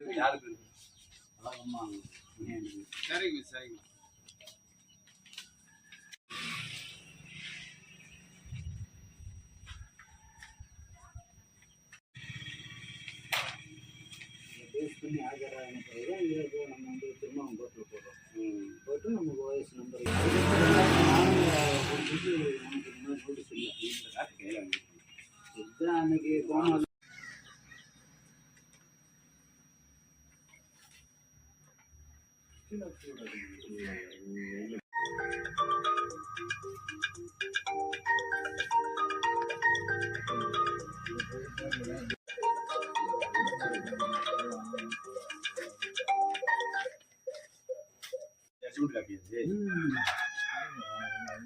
யாருக்கு? சரிங்க சரிங்க. பேஸ் பண்ணி ஆஜர் பிறகு நம்ம வந்து திரும்ப கோர்ட்டில் போடுறோம். போட்டு நம்ம ஓஎஸ் நம்பர் நானும் நமக்கு இந்த நோட்டீஸ் இல்லை இந்த காசு கையில அன்னைக்கு.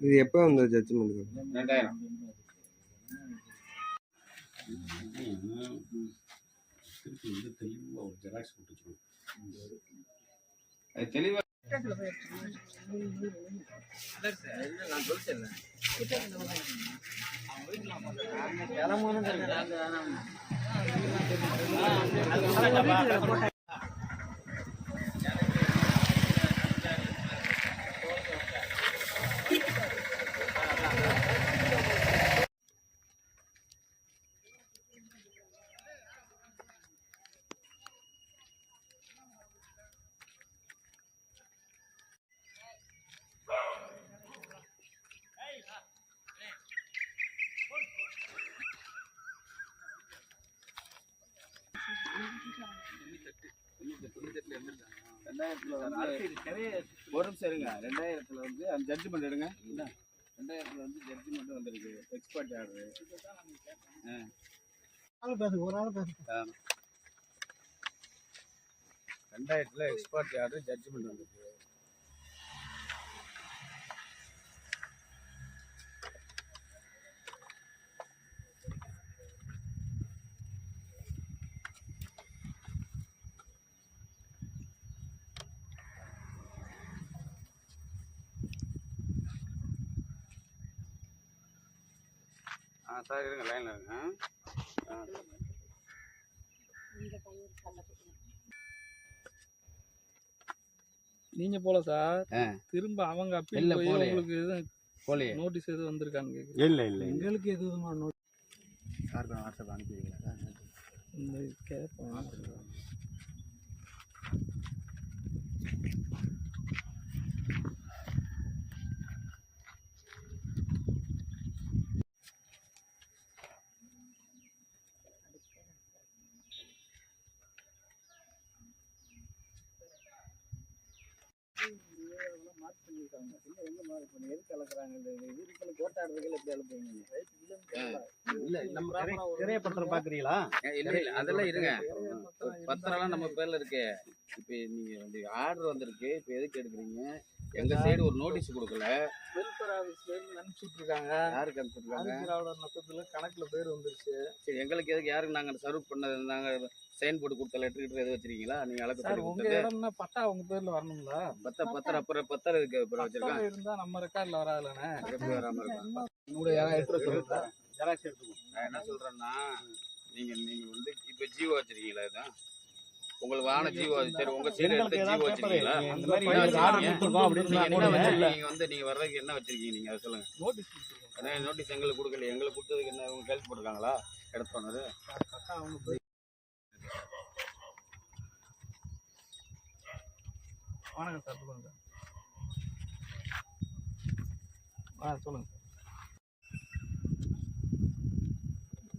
இது எப்போ வந்த ஜட்ஜ்மெண்ட் ரெண்டாயிரம். திருப்பி வந்து தெளிவா ஒரு ஜெராக்ஸ் போட்டு வச்சுக்கணும். அது ஒரு நிமிஷம் இருங்க. ரெண்டாயிரத்துல வந்து அந்த ஜட்ஜ்மெண்ட் எடுங்க. ரெண்டாயிரத்துல வந்து ஜட்ஜ்மெண்ட் வந்திருக்கு. எக்ஸ்பர்ட் ஆர்டர் ரெண்டாயிரத்துல எக்ஸ்பர்ட் ஆர்டர் ஜட்ஜ்மெண்ட் வந்திருக்கு. சார் இருங்க லைன்ல இருங்க. நீங்க போல சார். திரும்ப அவங்க அப்பீல் போய். உங்களுக்கு எதுவும் போலியே. நோட்டீஸ் எதுவும் வந்திருக்கான்னு இல்ல இல்ல எங்களுக்கு எது விதமான நோட்டீஸ் சார் வாட்ஸ்அப் அனுப்பிடுவீங்களா இந்த கேட்போம் இல்ல நம்ம திரையப்பத்திரம் பாக்குறீங்களா? இல்ல இல்ல அதெல்லாம் இருங்க. பத்திரம்லாம் நம்ம பேர்ல இருக்கு. இப்ப நீங்க வந்து ஆர்டர் வந்திருக்கு. இப்ப எதுக்கு எடுக்கிறீங்க? எங்க சைடு ஒரு நோட்டீஸ் கொடுக்கல. வெல்ஃபேர் ஆஃபீஸ்ல இருந்து அனுப்பிச்சுட்டு இருக்காங்க யாருக்கு அனுப்பிச்சிருக்காங்க நட்சத்திரத்துல கணக்குல பேர் வந்துருச்சு. சரி எங்களுக்கு எதுக்கு? யாருக்கு நாங்க சர்வ் பண்ணது நாங்க சைன் போட்டு கொடுத்த லெட்டர் கிட்ட எது வச்சிருக்கீங்களா? நீங்க அளக்கு சார் உங்க இடம்னா பட்டா உங்க பேர்ல வரணும்ல? பத்த பத்திரம் அப்புறம் பத்திரம் இருக்கு அப்புறம் வச்சிருக்காங்க பட்டா இருந்தா நம்ம ரெக்கார்ட்ல வராதுலண்ணே எப்படி வராம இருக்காங்க உங்களுடைய யாராவது எடுத்துட்டு சொல்லுங்க. ஜெராக்ஸ் எடுத்துக்கோ நான் என்ன சொல்றேன்னா நீங்க நீங்க வந்து இப்ப ஜீவோ வச்சிருக்கீங்களா இதான் உங்களுக்கு வான ஜீவோ சரி உங்க சைடு எடுத்து ஜீவோ வச்சிருக்கீங்களா? அந்த மாதிரி மாதிரி என்ன வச்சிருக்கீங்க? வந்து நீங்க வர்றதுக்கு என்ன வச்சிருக்கீங்க? நீங்க அதை சொல்லுங்க. நோட்டீஸ் நோட்டீஸ் எங்களுக்கு கொடுக்கல எங்களுக்கு கொடுத்ததுக்கு என்ன உங்க கேள்வி போட்டிருக்காங்களா? எடுத்து போய் வணக்கம் சார் சொல்லுங்க ஆ சொல்லுங்க சார்.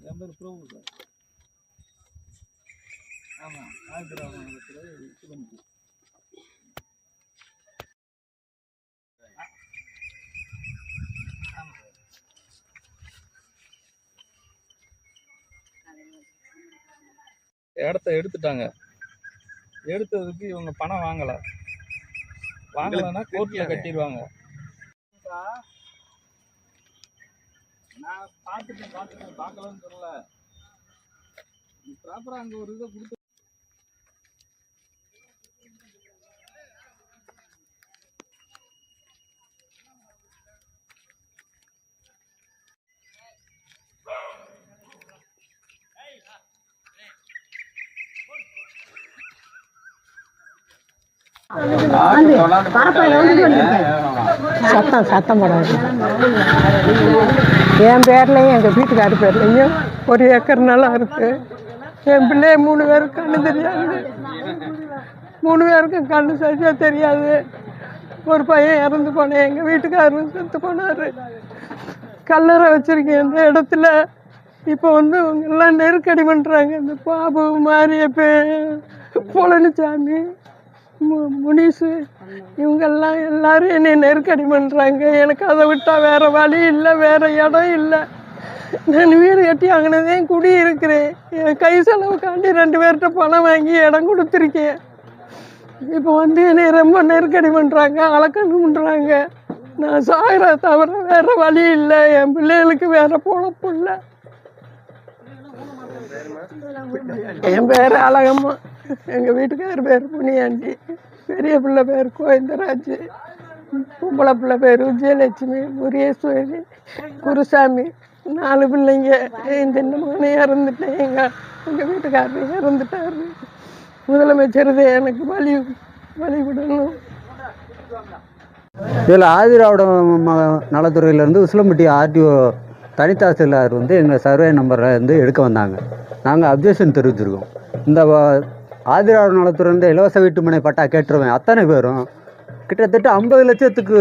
என் பேர் பிரபு சார். ஆமாம் ஆயிரத்தி சார் இடத்த எடுத்துட்டாங்க. எடுத்ததுக்கு இவங்க பணம் வாங்கல. வாங்கலைன்னா கோர்ட்ல கட்டிடுவாங்க. நான் பார்த்துட்டேன் பார்த்துட்டேன் பார்க்கலன்னு சொல்லல. ப்ராப்பராக அங்கே ஒரு இதை கொடுத்து சத்தம் சத்தம் போடாது. என் பேர்லையும் எங்கள் வீட்டுக்கார் பேர்லையும் ஒரு ஏக்கர் நல்லா இருக்கு என் பிள்ளை மூணு பேருக்கு கண்ணு தெரியாது. மூணு பேருக்கும் கண்ணு சரியாக தெரியாது. ஒரு பையன் இறந்து போனேன் எங்கள் வீட்டுக்காரரும் செத்து போனார். கல்லறை வச்சுருக்கேன் இந்த இடத்துல. இப்போ வந்து எல்லாம் நெருக்கடி பண்ணுறாங்க இந்த பாபு மாரியப்பன் பழனிசாமி மு முனிசு இவங்கெல்லாம் எல்லாரும் என்னை நெருக்கடி பண்ணுறாங்க எனக்கு அதை விட்டால் வேறு வழி இல்லை வேறு இடம் இல்லை. நான் வீடு கட்டி அங்கனதே குடி இருக்கிறேன். என் கை செலவுக்காண்டி ரெண்டு பேர்கிட்ட பணம் வாங்கி இடம் கொடுத்துருக்கேன். இப்போ வந்து என்னை ரொம்ப நெருக்கடி பண்ணுறாங்க அலக்கணம் பண்ணுறாங்க நான் சாகிற தவிர வேறு வழி இல்லை. என் பிள்ளைகளுக்கு வேறு பொழப்பு இல்லை. என் பேர் அழகம்மா. எங்கள் வீட்டுக்கார் பேர் புனியாண்டி பெரிய பிள்ளை பேர் கோவிந்தராஜ். பொம்பளை பிள்ளை பேர் விஜயலட்சுமி முரியேஸ்வரி குருசாமி. நாலு பிள்ளைங்க. என் சின்ன மகனே இறந்துட்டேன். எங்கள் எங்கள் வீட்டுக்காரர் இறந்துட்டாரு. முதலமைச்சர் எனக்கு வழி வழி இதில் ஆதிராவிடம் நலத்துறையிலேருந்து உசிலம்பட்டி ஆர்டிஓ தனித்தாசிலார் வந்து எங்கள் சர்வே நம்பரில் இருந்து எடுக்க வந்தாங்க. நாங்கள் அப்ஜெக்ஷன் தெரிவிச்சிருக்கோம். இந்த ஆதிரார் நலத்துறந்து நலத்துறையிலேருந்து இலவச வீட்டுமனை பட்டா கேட்டுருவேன். அத்தனை பேரும். கிட்டத்தட்ட ஐம்பது லட்சத்துக்கு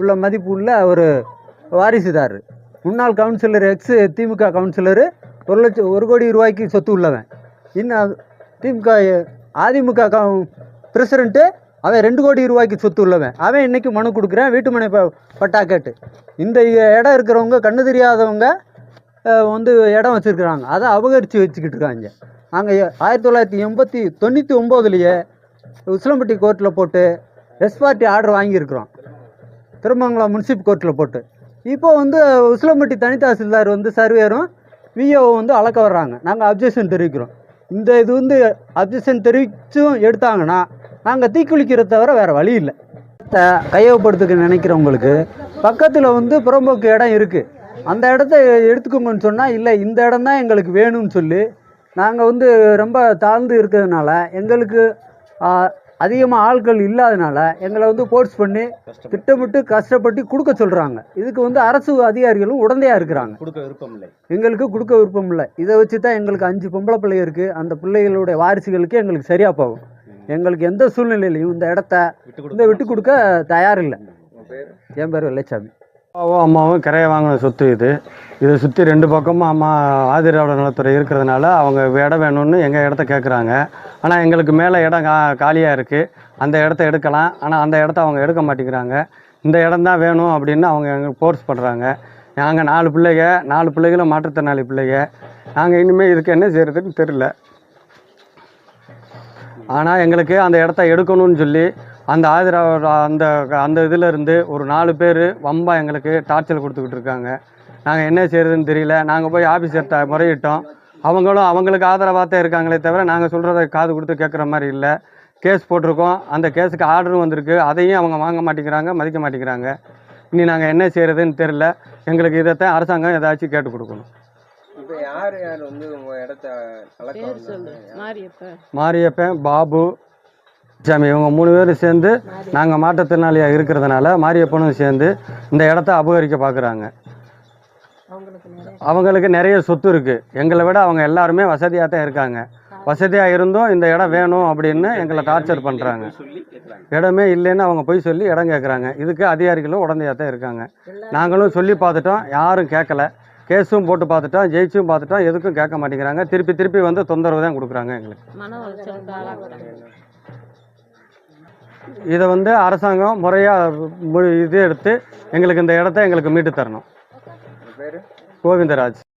உள்ள மதிப்பு உள்ள ஒரு வாரிசுதார். முன்னாள் கவுன்சிலர் எக்ஸ் திமுக கவுன்சிலரு ஒரு லட்சம் ஒரு கோடி ரூபாய்க்கு சொத்து உள்ளவன். இன்னும் திமுக அதிமுக க பிரசிடென்ட்டு அவன் ரெண்டு கோடி ரூபாய்க்கு சொத்து உள்ளவன். அவன் இன்னைக்கு மனு கொடுக்குறேன் வீட்டுமனை ப பட்டா கேட்டு. இந்த இடம் இருக்கிறவங்க கண்ணு தெரியாதவங்க வந்து இடம் வச்சுருக்குறாங்க. அதை அபகரித்து வச்சுக்கிட்டு இருக்காங்க. நாங்கள் ஆயிரத்தி தொள்ளாயிரத்தி எண்பத்தி தொண்ணூற்றி ஒம்போதுலேயே உசிலம்பட்டி கோர்ட்டில் போட்டு எஸ்பார்ட்டி ஆர்டர் வாங்கியிருக்கிறோம். திருமங்கலம் முன்சிப் கோர்ட்டில் போட்டு. இப்போ வந்து உசிலம்பட்டி தனி தாசில்தார் வந்து சர்வேரும் விஓ வந்து அளக்க வர்றாங்க. நாங்கள் அப்ஜெக்ஷன் தெரிவிக்கிறோம். இந்த இது வந்து அப்ஜெக்ஷன் தெரிவித்தும் எடுத்தாங்கன்னா நாங்கள் தீக்குளிக்கிறத தவிர வேறு வழி இல்லை. த- கையகப்படுத்துக்க நினைக்கிறவங்களுக்கு பக்கத்தில் வந்து புறம்போக்கு இடம் இருக்குது அந்த இடத்த எடுத்துக்கோங்கன்னு சொன்னால் இல்லை இந்த இடம் தான் எங்களுக்கு வேணும்னு சொல்லி நாங்கள் வந்து ரொம்ப தாழ்ந்து இருக்கிறதுனால எங்களுக்கு அதிகமாக ஆட்கள் இல்லாதனால எங்களை வந்து ஃபோர்ஸ் பண்ணி திட்டமிட்டு கஷ்டப்பட்டு கொடுக்க சொல்கிறாங்க இதுக்கு வந்து அரசு அதிகாரிகளும் உடந்தையாக இருக்கிறாங்க. கொடுக்க விருப்பம் இல்லை எங்களுக்கு கொடுக்க விருப்பம் இல்லை இதை வச்சு தான் எங்களுக்கு அஞ்சு பொம்பளை பிள்ளை இருக்குது அந்த பிள்ளைகளுடைய வாரிசுகளுக்கு எங்களுக்கு சரியாக போகும். எங்களுக்கு எந்த சூழ்நிலையிலையும் இந்த இடத்த இந்த விட்டு கொடுக்க தயாரில்லை. என் பேர் வெள்ளைச்சாமி. அப்பாவும் அம்மாவும் கிரையை வாங்கின சொத்து இது. இதை சுற்றி ரெண்டு பக்கமும் அம்மா ஆதிராவிட நலத்துறை இருக்கிறதுனால அவங்க இடம் வேணும்னு எங்கள் இடத்த கேட்குறாங்க ஆனால் எங்களுக்கு மேலே இடம் கா காலியாக இருக்குது அந்த இடத்த எடுக்கலாம். ஆனால் அந்த இடத்த அவங்க எடுக்க மாட்டேங்கிறாங்க. இந்த இடம் தான் வேணும் அப்படின்னு அவங்க எங்களுக்கு ஃபோர்ஸ் பண்ணுறாங்க நாங்கள் நாலு பிள்ளைங்க நாலு பிள்ளைகளும் மாற்றுத்திறனாளி பிள்ளைங்க நாங்கள் இனிமேல் இதுக்கு என்ன செய்கிறதுன்னு தெரில ஆனால் எங்களுக்கு அந்த இடத்த எடுக்கணும்னு சொல்லி அந்த ஆதிராவிட அந்த அந்த இதில் இருந்து ஒரு நாலு பேர் வம்பா எங்களுக்கு டார்ச்சர் கொடுத்துக்கிட்டு இருக்காங்க. நாங்கள் என்ன செய்யறதுன்னு தெரியல. நாங்கள் போய் ஆஃபீஸர்கிட்ட முறையிட்டோம். அவங்களும் அவங்களுக்கு ஆதரவாக தான் இருக்காங்களே தவிர நாங்கள் சொல்கிறத காது கொடுத்து கேட்குற மாதிரி இல்லை. கேஸ் போட்டிருக்கோம். அந்த கேஸுக்கு ஆர்டரும் வந்திருக்கு. அதையும் அவங்க வாங்க மாட்டேங்கிறாங்க மதிக்க மாட்டேங்கிறாங்க. இனி நாங்கள் என்ன செய்கிறதுன்னு தெரில எங்களுக்கு இதைத்தான் அரசாங்கம் ஏதாச்சும் கேட்டு கொடுக்கணும். மாரியப்பன் பாபு சாமி இவங்க மூணு பேரும் சேர்ந்து நாங்கள் மாற்றுத்திறனாளியாக இருக்கிறதுனால மாரியப்பனும் சேர்ந்து இந்த இடத்த அபகரிக்க பார்க்குறாங்க. அவங்களுக்கு நிறைய சொத்து. இருக்குது எங்களை விட அவங்க எல்லாருமே வசதியாக தான் இருக்காங்க. வசதியாக இருந்தும் இந்த இடம் வேணும் அப்படின்னு எங்களை டார்ச்சர் பண்ணுறாங்க இடமே இல்லைன்னு அவங்க போய் சொல்லி இடம் கேட்குறாங்க இதுக்கு அதிகாரிகளும் உடந்தையாக தான் இருக்காங்க. நாங்களும் சொல்லி பார்த்துட்டோம் யாரும் கேட்கல கேஸும் போட்டு பார்த்துட்டோம் ஜெயிச்சும் பார்த்துட்டோம் எதுக்கும் கேட்க மாட்டேங்கிறாங்க. திருப்பி திருப்பி வந்து தொந்தரவு தான் கொடுக்குறாங்க எங்களுக்கு. இதை வந்து அரசாங்கம் முறையாக இது எடுத்து எங்களுக்கு இந்த இடத்த எங்களுக்கு மீட்டு தரணும். கோவிந்தராஜ்.